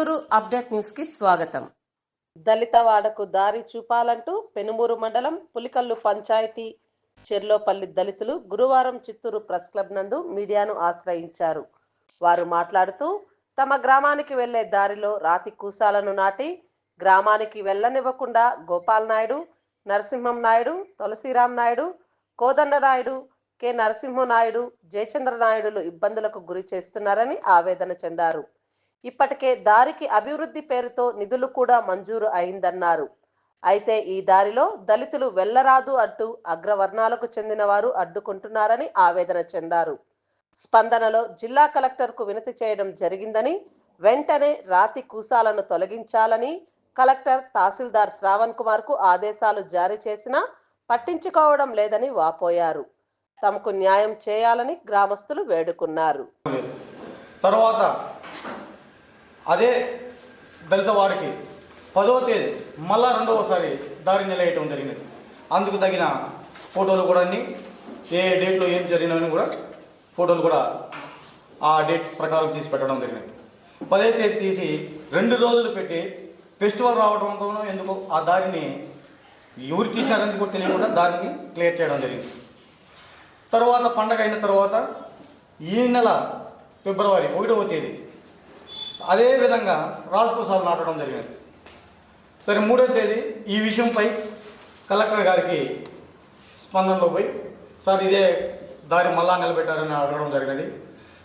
Chittoor update న్యూస్కి స్వాగతం. దళిత వాడకు దారి చూపాలంటూ పెనుమూరు మండలం పులికల్లు పంచాయతీ చెర్లోపల్లి దళితులు గురువారం చిత్తూరు ప్రెస్ క్లబ్ నందు మీడియాను ఆశ్రయించారు. వారు మాట్లాడుతూ తమ గ్రామానికి వెళ్ళే దారిలో రాతి కూసాలను నాటి గ్రామానికి వెళ్ళనివ్వకుండా గోపాల్ నాయుడు నరసింహం నాయుడు తులసిరాం నాయుడు కోదండ నాయుడు కె నరసింహ నాయుడు జయచంద్ర నాయుడులు ఇబ్బందులకు గురి చేస్తున్నారని ఆవేదన చెందారు. ఇప్పటికే దారికి అభివృద్ధి పేరుతో నిధులు కూడా మంజూరు అయిందన్నారు. అయితే ఈ దారిలో దళితులు వెళ్ళరాదు అంటూ అగ్రవర్ణాలకు చెందిన వారు అడ్డుకుంటున్నారని ఆవేదన చెందారు. స్పందనలో జిల్లా కలెక్టర్కు వినతి చేయడం జరిగిందని వెంటనే రాతి కూసాలను తొలగించాలని కలెక్టర్ తహసీల్దార్ శ్రావణ్ కుమార్కు ఆదేశాలు జారీ చేసినా పట్టించుకోవడం లేదని వాపోయారు. తమకు న్యాయం చేయాలని గ్రామస్తులు వేడుకున్నారు. తర్వాత అదే దళిత వాడికి పదో తేదీ మళ్ళా రెండవసారి దారి నిలయటం జరిగినది. అందుకు తగిన ఫోటోలు కూడా అన్నీ ఏ డేట్లో ఏం జరిగినవని కూడా ఫోటోలు కూడా ఆ డేట్ ప్రకారం తీసి పెట్టడం జరిగినది. పదే తేదీ తీసి రెండు రోజులు పెట్టి ఫెస్టివల్ రావడంతోనో ఎందుకో ఆ దారిని ఎవరు తీశారని కూడా తెలియకుండా దారిని క్లియర్ చేయడం జరిగింది. తర్వాత పండగ అయిన తర్వాత ఈ నెల ఫిబ్రవరి ఒకటవ తేదీ అదే విధంగా రాజకోసాలు నాటడం జరిగింది. సరే మూడో తేదీ ఈ విషయంపై కలెక్టర్ గారికి స్పందనలో పోయి సార్ ఇదే దారి మళ్ళా నిలబెట్టారని అడగడం జరిగినది.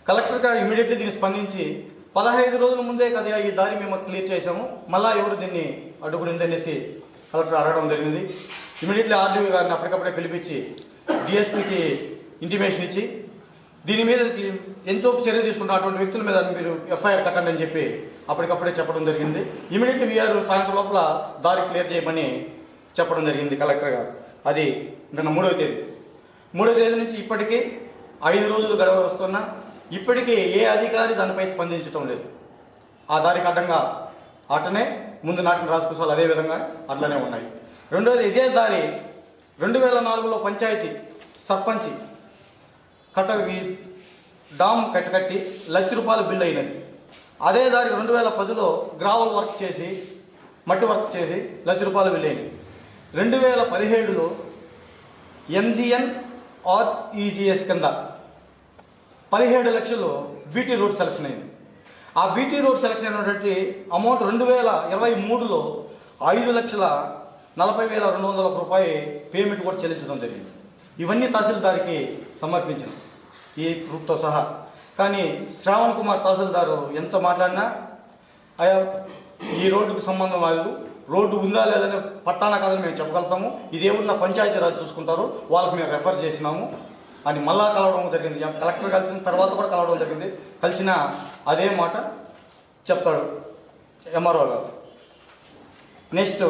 కలెక్టర్ గారు ఇమీడియట్లీ దీన్ని స్పందించి పదహైదు రోజుల ముందే కదా ఈ దారి మేము క్లియర్ చేసాము మళ్ళా ఎవరు దీన్ని అడ్డుకునిందనేసి కలెక్టర్ అడగడం జరిగింది. ఇమీడియట్లీ ఆర్డీఓ గారిని అప్పటికప్పుడే పిలిపించి డిఎస్పీకి ఇంటిమేషన్ ఇచ్చి దీని మీద ఎంతో చర్య తీసుకున్న అటువంటి వ్యక్తుల మీద మీరు ఎఫ్ఐఆర్ కట్టండి అని చెప్పి అప్పటికప్పుడే చెప్పడం జరిగింది. ఇమీడియట్లీ వీఆర్ సాయంత్రం లోపల దారి క్లియర్ చేయమని చెప్పడం జరిగింది కలెక్టర్ గారు. అది నిన్న మూడవ తేదీ. మూడవ తేదీ నుంచి ఇప్పటికీ ఐదు రోజులు గడవ వస్తున్నా ఇప్పటికీ ఏ అధికారి దానిపై స్పందించడం లేదు. ఆ దారికి అడ్డంగా అటనే ముందు నాటిన రాసుకోసాలు అదే విధంగా అట్లనే ఉన్నాయి. రెండోది ఇదే దారి రెండు వేల నాలుగులో పంచాయతీ సర్పంచి కట్ట ఈ డామ్ కట్టకట్టి లక్ష రూపాయలు బిల్ అయినది అదే దానికి రెండు వేల పదిలో గ్రావల్ వర్క్ చేసి మట్టి వర్క్ చేసి లక్ష రూపాయలు బిల్ అయింది రెండు వేల పదిహేడులో ఎంజిఎన్ ఆర్ఈజిఎస్ కింద పదిహేడు లక్షలు బీటీ రోడ్ సెలక్షన్ అయింది. ఆ బీటీ రోడ్ సెలక్షన్ అయినటువంటి అమౌంట్ రెండు వేల ఇరవై మూడులో ఐదు లక్షల నలభై వేల రెండు వందల రూపాయి పేమెంట్ కూడా చెల్లించడం జరిగింది. ఇవన్నీ తహసీల్దార్కి సమర్పించిన. ఈ గ్రూప్తో సహా. కానీ శ్రావణ్ కుమార్ తహసీల్దారు ఎంత మాట్లాడినా అయ్యా ఈ రోడ్డుకు సంబంధం లేదు రోడ్డు ఉందా లేదని పట్టాన కాదని మేము చెప్పగలుగుతాము. ఇదేమున్న పంచాయతీరాజ్ చూసుకుంటారు వాళ్ళకి మేము రెఫర్ చేసినాము. అని మళ్ళా కలవడం జరిగింది. కలెక్టర్ కలిసిన తర్వాత కూడా కలవడం జరిగింది. కలిసిన అదే మాట చెప్తాడు ఎంఆర్ఓ గారు. నెక్స్ట్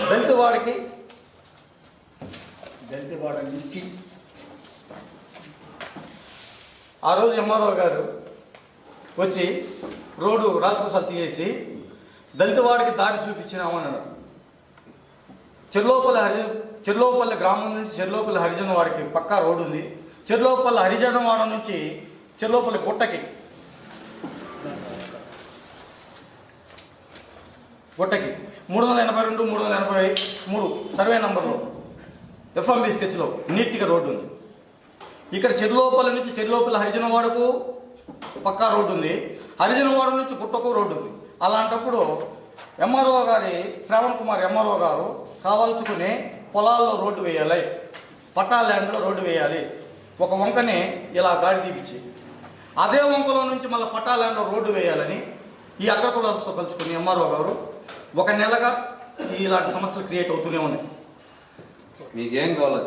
దళిత వాడికి దళితవాడ నుంచి ఆ రోజు ఎంఆర్ఓ గారు వచ్చి రోడ్డు రాజకోసాలు తీసేసి దళిత వాడికి దారి చూపించినామన్నాడు చెర్లోపల్లి హరి చెర్లోపల్లి గ్రామం నుంచి చెర్లోపల్లి హరిజన వాడికి పక్కా రోడ్డు ఉంది. చెర్లోపల్లి హరిజన వాడ నుంచి చెర్లోపల్లి గుట్టకి. గుట్టకి. మూడు వందల ఎనభై రెండు మూడు వందల ఎనభై మూడు సర్వే నంబర్లో ఎఫ్ఎంబీ స్కెచ్లో నీట్గా రోడ్డు ఉంది. ఇక్కడ చెరులోపల నుంచి చెరులోపల్లి హరిజనవాడకు పక్కా రోడ్డు ఉంది. హరిజనవాడ నుంచి పుట్టకు రోడ్డు ఉంది. అలాంటప్పుడు ఎంఆర్ఓ గారి శ్రావణ్ కుమార్ ఎంఆర్ఓ గారు కావాల్చుకుని పొలాల్లో రోడ్డు వేయాలి. పట్టా ల్యాండ్లో రోడ్డు వేయాలి. ఒక వంకని ఇలా గాడి తీపిచ్చి అదే వంకలో నుంచి మళ్ళీ పట్టా ల్యాండ్లో రోడ్డు వేయాలని ఈ అగ్రకులతో కలుసుకుని ఎంఆర్ఓ గారు ఒక నెలగా ఇలాంటి సమస్యలు క్రియేట్ అవుతూనే ఉన్నాయి. మీకేం కావాలో